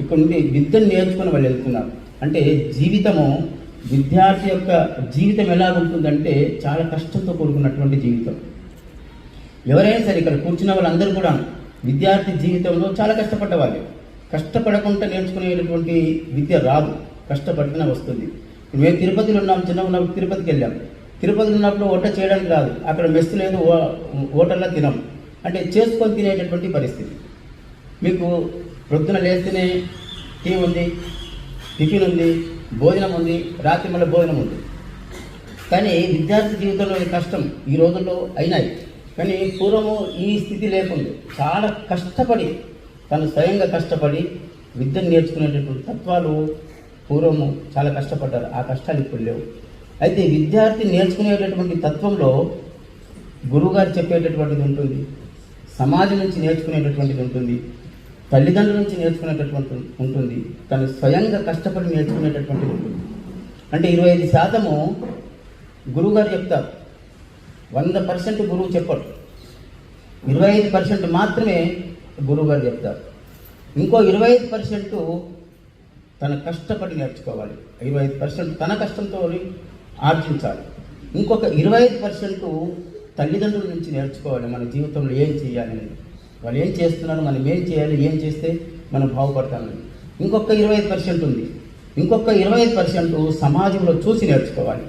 ఇక్కడ నుండి విద్యను నేర్చుకుని వాళ్ళు వెళ్తున్నారు. అంటే జీవితము విద్యార్థి యొక్క జీవితం ఎలా ఉంటుందంటే చాలా కష్టంతో కూడుకున్నటువంటి జీవితం. ఎవరైనా సరే ఇక్కడ కూర్చున్న వాళ్ళందరూ కూడా విద్యార్థి జీవితంలో చాలా కష్టపడ్డవాళ్ళు. కష్టపడకుండా నేర్చుకునేటటువంటి విద్య రాదు. కష్టపడితేనే వస్తుంది. మేము తిరుపతిలో ఉన్నాం చిన్న ఉన్నప్పుడు తిరుపతికి వెళ్ళాం. తిరుపతిలో ఉన్నప్పుడు వంట చేయడానికి రాదు. అక్కడ మెస్ లేదు హోటల్లో తినం. అంటే చేసుకొని తినేటటువంటి పరిస్థితి. మీకు ప్రొద్దున లేస్తేనే టీ ఉంది టిఫిన్ ఉంది భోజనం ఉంది రాత్రి మళ్ళీ భోజనం ఉంది. కానీ విద్యార్థి జీవితంలో కష్టం ఈ రోజుల్లో అయినాయి. కానీ పూర్వము ఈ స్థితి లేకుండా చాలా కష్టపడి తను స్వయంగా కష్టపడి విద్యను నేర్చుకునేటటువంటి తత్వాలు పూర్వము చాలా కష్టపడ్డారు. ఆ కష్టాలు ఇప్పుడు లేవు. అయితే విద్యార్థి నేర్చుకునేటటువంటి తత్వంలో గురువుగారు చెప్పేటటువంటిది ఉంటుంది. సమాజం నుంచి నేర్చుకునేటటువంటిది ఉంటుంది. తల్లిదండ్రుల నుంచి నేర్చుకునేటటువంటి ఉంటుంది. తను స్వయంగా కష్టపడి నేర్చుకునేటటువంటిది ఉంటుంది. అంటే ఇరవై ఐదు శాతము గురువుగారు చెప్తారు. వంద పర్సెంట్ గురువు చెప్పడు. ఇరవై ఐదు పర్సెంట్ మాత్రమే గురువుగారు చెప్తారు. ఇంకో ఇరవై ఐదు పర్సెంట్ తన కష్టపడి నేర్చుకోవాలి. ఇరవై ఐదు పర్సెంట్ తన కష్టంతో ఆర్జించాలి. ఇంకొక ఇరవై ఐదు పర్సెంట్ తల్లిదండ్రుల నుంచి నేర్చుకోవాలి. మన జీవితంలో ఏం చేయాలి అనేది. వాళ్ళు ఏం చేస్తున్నారు మనం ఏం చేయాలి ఏం చేస్తే మనం బాగుపడతామని ఇంకొక ఇరవై ఐదు పర్సెంట్ ఉంది. ఇంకొక ఇరవై ఐదు పర్సెంట్ సమాజంలో చూసి నేర్చుకోవాలి.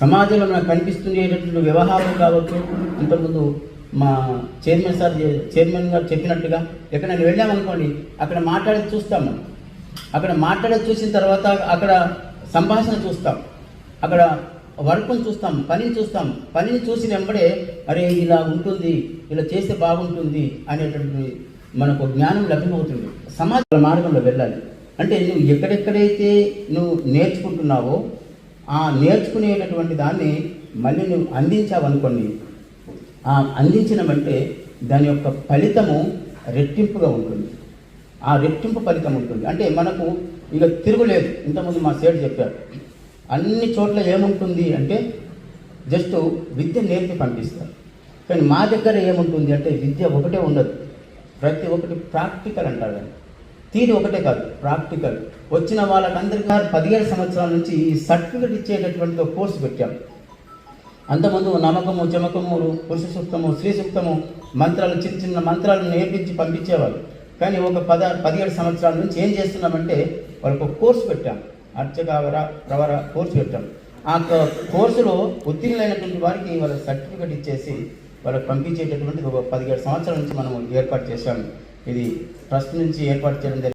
సమాజంలో మనకు కనిపిస్తుండేటటువంటి వ్యవహారం కావచ్చు ఇంతకుముందు మా చైర్మన్ సార్ చైర్మన్ గారు చెప్పినట్టుగా ఎక్కడైనా వెళ్ళామనుకోండి అక్కడ మాట్లాడేది చూస్తాం మనం. అక్కడ మాట్లాడేది చూసిన తర్వాత అక్కడ సంభాషణ చూస్తాం. అక్కడ వర్క్ను చూస్తాం పనిని చూస్తాం. పనిని చూసిన వెంబడే అరే ఇలా ఉంటుంది ఇలా చేస్తే బాగుంటుంది అనేటువంటి మనకు జ్ఞానం లభ్యమవుతుంది. సమాజ మార్గంలో వెళ్ళాలి. అంటే నువ్వు ఎక్కడెక్కడైతే నువ్వు నేర్చుకుంటున్నావో ఆ నేర్చుకునేటటువంటి దాన్ని మళ్ళీ నువ్వు అందించావనుకోండి ఆ అందించినమంటే దాని యొక్క ఫలితము రెట్టింపుగా ఉంటుంది. ఆ రెట్టింపు ఫలితం ఉంటుంది. అంటే మనకు ఇక తిరుగులేదు. ఇంతకుముందు మా సేటు చెప్పారు. అన్ని చోట్ల ఏముంటుంది అంటే జస్ట్ విద్య నేర్పి పంపిస్తారు. కానీ మా దగ్గర ఏముంటుంది అంటే విద్య ఒకటే ఉండదు. ప్రతి ఒక్కటి ప్రాక్టికల్ అంటారు దాన్ని. తీరి ఒకటే కాదు ప్రాక్టికల్. వచ్చిన వాళ్ళకందరికీ పదిహేడు సంవత్సరాల నుంచి ఈ సర్టిఫికెట్ ఇచ్చేటటువంటి కోర్సు పెట్టాం. అంతకుముందు నమ్మకము జమకము పురుష సూక్తము స్త్రీ సూక్తము మంత్రాలు చిన్న చిన్న మంత్రాలు నేర్పించి పంపించేవారు కానీ ఒక పద పదిహేడు సంవత్సరాల నుంచి ఏం చేస్తున్నామంటే వాళ్ళకు ఒక కోర్సు పెట్టాం. అర్చకావర ప్రవర కోర్సు పెట్టాం. ఆ కోర్సులో ఉత్తీర్ణులైనటువంటి వారికి వాళ్ళ సర్టిఫికెట్ ఇచ్చేసి వాళ్ళకి పంపించేటటువంటి ఒక పదిహేడు సంవత్సరాల నుంచి మనం ఏర్పాటు చేశాము ఇది ట్రస్ట్ నుంచి ఏర్పాటు చేయడం జరిగింది.